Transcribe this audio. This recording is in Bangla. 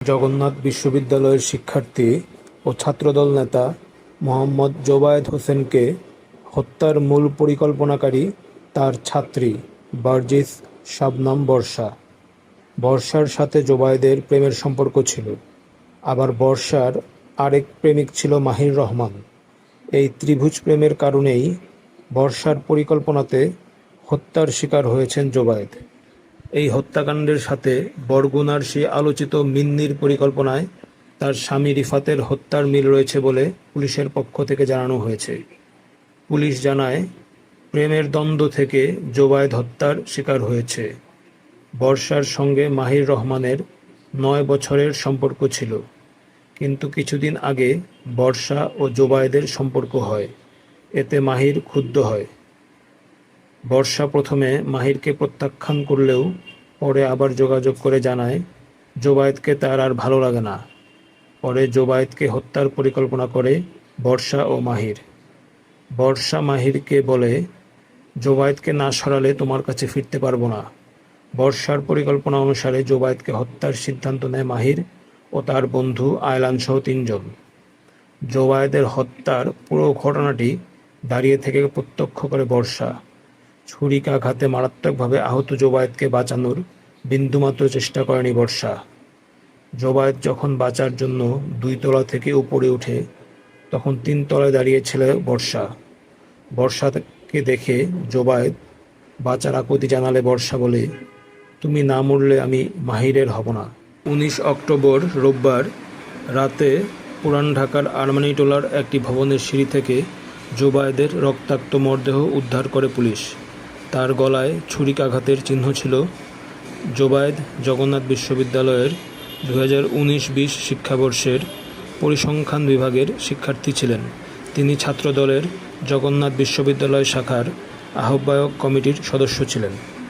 জগন্নাথ বিশ্ববিদ্যালয়ের শিক্ষার্থী ও ছাত্রদল নেতা মোহাম্মদ জোবায়েদ হোসেনকে হত্যার মূল পরিকল্পনাকারী তার ছাত্রী বার্জিস শাবনাম বর্ষা। বর্ষার সাথে জোবায়েদের প্রেমের সম্পর্ক ছিল। আবার বর্ষার আরেক প্রেমিক ছিল মাহির রহমান। এই ত্রিভুজ প্রেমের কারণেই বর্ষার পরিকল্পনাতে হত্যার শিকার হয়েছেন জোবায়েদ। এই হত্যাকাণ্ডের সাথে বরগুনার সেই আলোচিত মিন্নির পরিকল্পনায় তার স্বামী রিফাতের হত্যার মিল রয়েছে বলে পুলিশের পক্ষ থেকে জানানো হয়েছে। পুলিশ জানায়, প্রেমের দ্বন্দ্ব থেকে জোবায়েদ হত্যার শিকার হয়েছে। বর্ষার সঙ্গে মাহির রহমানের নয় বছরের সম্পর্ক ছিল। কিন্তু কিছুদিন আগে বর্ষা ও জোবায়েদের সম্পর্ক হয়। এতে মাহির ক্ষুব্ধ হয়। বর্ষা প্রথমে মাহিরকে প্রত্যাখ্যান করলেও পরে আবার যোগাযোগ করে জানায়, জোবায়েদকে তার আর ভালো লাগে না। পরে জোবায়েদকে হত্যার পরিকল্পনা করে বর্ষা ও মাহির। বর্ষা মাহিরকে বলে, জোবায়েদকে না সরালে তোমার কাছে ফিরতে পারব না। বর্ষার পরিকল্পনা অনুসারে জোবায়েদকে হত্যার সিদ্ধান্ত নেয় মাহির ও তার বন্ধু আয়লান সহ তিনজন। জোবায়েদের হত্যার পুরো ঘটনাটি দাঁড়িয়ে থেকে প্রত্যক্ষ করে বর্ষা। ছুরিকাঘাতে মারাত্মকভাবে আহত জোবায়েদকে বাঁচানোর বিন্দুমাত্র চেষ্টা করেনি বর্ষা। জোবায়েদ যখন বাঁচার জন্য দুই তলা থেকে উপরে উঠে, তখন তিন তলায় দাঁড়িয়েছিল বর্ষা। বর্ষাকে দেখে জোবায়েদ বাঁচার আকুতি জানালে বর্ষা বলে, তুমি না মরলে আমি মাহিরের হব না। উনিশ অক্টোবর রোববার রাতে পুরান ঢাকার আরমানিটোলার একটি ভবনের সিঁড়ি থেকে জোবায়েদের রক্তাক্ত মরদেহ উদ্ধার করে পুলিশ। তার গলায় ছুরিকাঘাতের চিহ্ন ছিল জোবায়দ জগন্নাথ বিশ্ববিদ্যালয়ের দু হাজার উনিশ বিশ শিক্ষাবর্ষের পরিসংখ্যান বিভাগের শিক্ষার্থী ছিলেন। তিনি ছাত্রদলের জগন্নাথ বিশ্ববিদ্যালয় শাখার আহ্বায়ক কমিটির সদস্য ছিলেন।